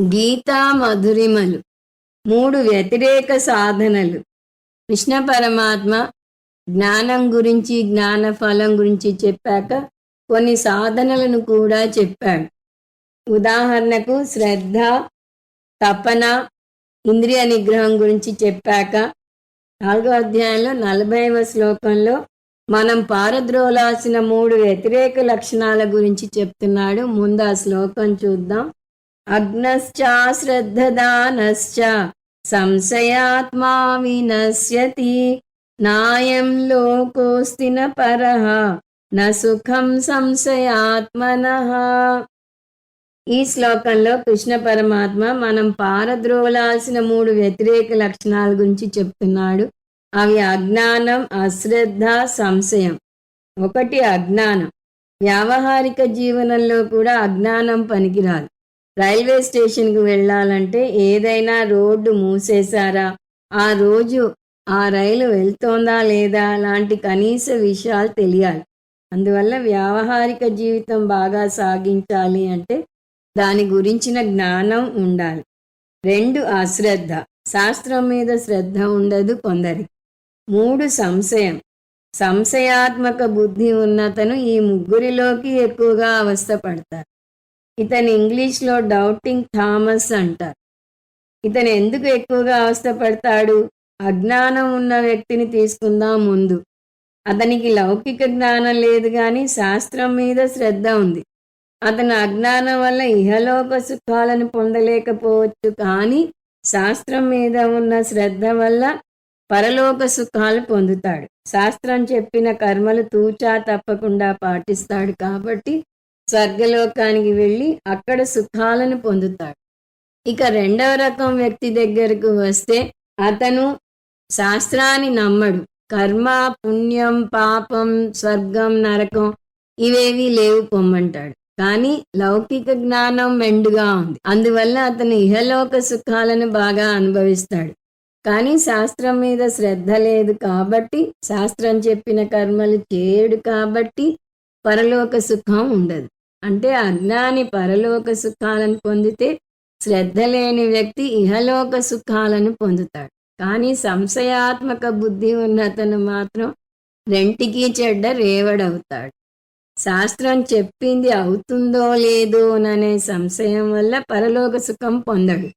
గీతా మధురిమలు. మూడు వ్యతిరేక సాధనలు. కృష్ణ పరమాత్మ జ్ఞానం గురించి జ్ఞాన ఫలం గురించి చెప్పాక కొన్ని సాధనలను కూడా చెప్పాడు. ఉదాహరణకు శ్రద్ధ తపన ఇంద్రియ నిగ్రహం గురించి చెప్పాక నాలుగో అధ్యాయంలో నలభైవ శ్లోకంలో మనం పారద్రోలాల్సిన మూడు వ్యతిరేక లక్షణాల గురించి చెప్తున్నాడు. ముందు ఆ శ్లోకం చూద్దాం. అగ్నశ్చాశ్రద్ధదానశ్చ సంశయాత్మా వినశ్యతి. నాయం లోకోస్తి న న సుఖం సంశయాత్మన. ఈ శ్లోకంలో కృష్ణ పరమాత్మ మనం పారద్రోలాల్సిన మూడు వ్యతిరేక లక్షణాల గురించి చెప్తున్నాడు. అవి అజ్ఞానం అశ్రద్ధ సంశయం. ఒకటి అజ్ఞానం. వ్యావహారిక జీవనంలో కూడా అజ్ఞానం పనికిరాదు. రైల్వే స్టేషన్కి వెళ్ళాలంటే ఏదైనా రోడ్డు మూసేశారా? ఆ రోజు ఆ రైలు వెళ్తోందా లేదా? లాంటి కనీస విషయాలు తెలియాలి. అందువల్ల వ్యావహారిక జీవితం బాగా సాగించాలి అంటే దాని గురించిన జ్ఞానం ఉండాలి. రెండు అశ్రద్ధ. శాస్త్రం మీద శ్రద్ధ ఉండదు కొందరికి. మూడు సంశయం. సంశయాత్మక బుద్ధి ఉన్నతను ఈ ముగ్గురిలోకి ఎక్కువగా అవస్థపడతారు. ఇతని ఇంగ్లీష్లో డౌటింగ్ థామస్ అంటారు. ఇతను ఎందుకు ఎక్కువగా అవస్థపడతాడు? అజ్ఞానం ఉన్న వ్యక్తిని తీసుకుందాం ముందు. అతనికి లౌకిక జ్ఞానం లేదు కానీ శాస్త్రం మీద శ్రద్ధ ఉంది. అతను అజ్ఞానం వల్ల ఇహలోక సుఖాలను పొందలేకపోవచ్చు కానీ శాస్త్రం మీద ఉన్న శ్రద్ధ వల్ల పరలోక సుఖాలు పొందుతాడు. శాస్త్రం చెప్పిన కర్మలు తూచా తప్పకుండా పాటిస్తాడు కాబట్టి స్వర్గలోకానికి వెళ్ళి అక్కడ సుఖాలను పొందుతాడు. ఇక రెండవ రకం వ్యక్తి దగ్గరకు వస్తే అతను శాస్త్రాన్ని నమ్మడు. కర్మ పుణ్యం పాపం స్వర్గం నరకం ఇవేవి లేవు పొమ్మంటాడు. కానీ లౌకిక జ్ఞానం మెండుగా ఉంది. అందువల్ల అతను ఇహలోక సుఖాలను బాగా అనుభవిస్తాడు. కానీ శాస్త్రం మీద శ్రద్ధ లేదు కాబట్టి శాస్త్రం చెప్పిన కర్మలు చేయడు కాబట్టి పరలోక సుఖం ఉండదు. అంటే అజ్ఞాని పరలోక సుఖాలను పొందితే శ్రద్ధ లేని వ్యక్తి ఇహలోక సుఖాలను పొందుతాడు. కానీ సంశయాత్మక బుద్ధి ఉన్న అతను మాత్రం రెంటికి చెడ్డ రేవడవుతాడు. శాస్త్రం చెప్పింది అవుతుందో లేదో అనే సంశయం వల్ల పరలోక సుఖం పొందడు.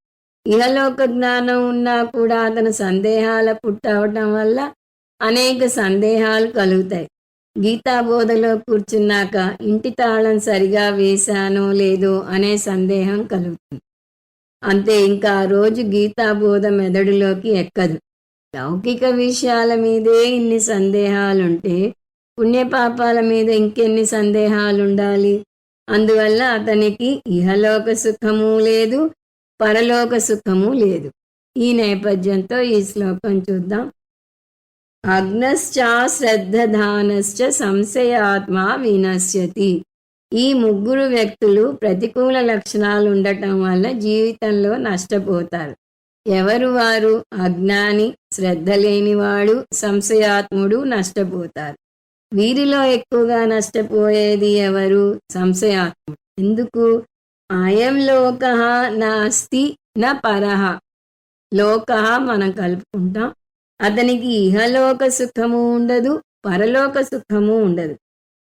ఇహలోక జ్ఞానం ఉన్నా కూడా అతను సందేహాల పుట్టవటం వల్ల అనేక సందేహాలు కలుగుతాయి. గీతా బోధలో కూర్చున్నాక ఇంటి తాళం సరిగా వేశానో లేదో అనే సందేహం కలుగుతుంది. అంతే ఇంకా ఆ రోజు గీతా బోధ మెదడులోకి ఎక్కదు. లౌకిక విషయాల మీదే ఇన్ని సందేహాలుంటే పుణ్యపాపాల మీద ఇంకెన్ని సందేహాలు ఉండాలి అందువల్ల అతనికి ఇహలోక సుఖము లేదు పరలోక సుఖము లేదు. ఈ నేపథ్యంతో ఈ శ్లోకం చూద్దాం. అగ్నశ్చ శ్రద్ధధానశ్చ సంశయాత్మ వినశ్యతి. ఈ ముగ్గురు వ్యక్తులు ప్రతికూల లక్షణాలు ఉండటం వల్ల జీవితంలో నష్టపోతారు. ఎవరు వారు? అజ్ఞాని శ్రద్ధ లేనివాడు సంశయాత్ముడు నష్టపోతారు. వీరిలో ఎక్కువగా నష్టపోయేది ఎవరు? సంశయాత్ముడు. ఎందుకు? అయం లోక నాస్తి న పరహ లోక మనం కలుపుకుంటాం. అతనికి ఇహలోక సుఖము ఉండదు పరలోక సుఖము ఉండదు.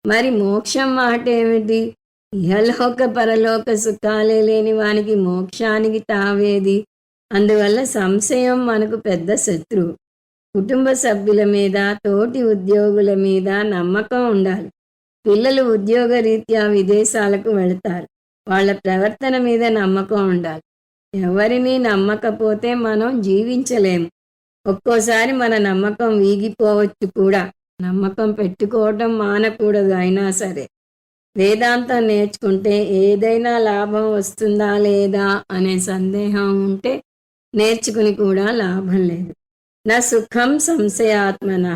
మరి మోక్షం మాట ఏమిటి ఇహలోక పరలోక సుఖాలే లేని వానికి మోక్షానికి తావేది? అందువల్ల సంశయం మనకు పెద్ద శత్రువు కుటుంబ సభ్యుల మీద తోటి ఉద్యోగుల మీద నమ్మకం ఉండాలి. పిల్లలు ఉద్యోగ రీత్యా విదేశాలకు వెళతారు. వాళ్ళ ప్రవర్తన మీద నమ్మకం ఉండాలి. ఎవరిని నమ్మకపోతే మనం జీవించలేము. ఒక్కోసారి మన నమ్మకం వీగిపోవచ్చు కూడా. నమ్మకం పెట్టుకోవటం మానకూడదు అయినా సరే. వేదాంతం నేర్చుకుంటే ఏదైనా లాభం వస్తుందా లేదా అనే సందేహం ఉంటే నేర్చుకుని కూడా లాభం లేదు. నా సుఖం సంశయాత్మన.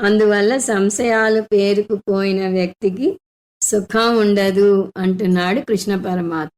అందువల్ల సంశయాలు పేరుకుపోయిన వ్యక్తికి సుఖం ఉండదు అంటున్నాడు కృష్ణ పరమాత్మ.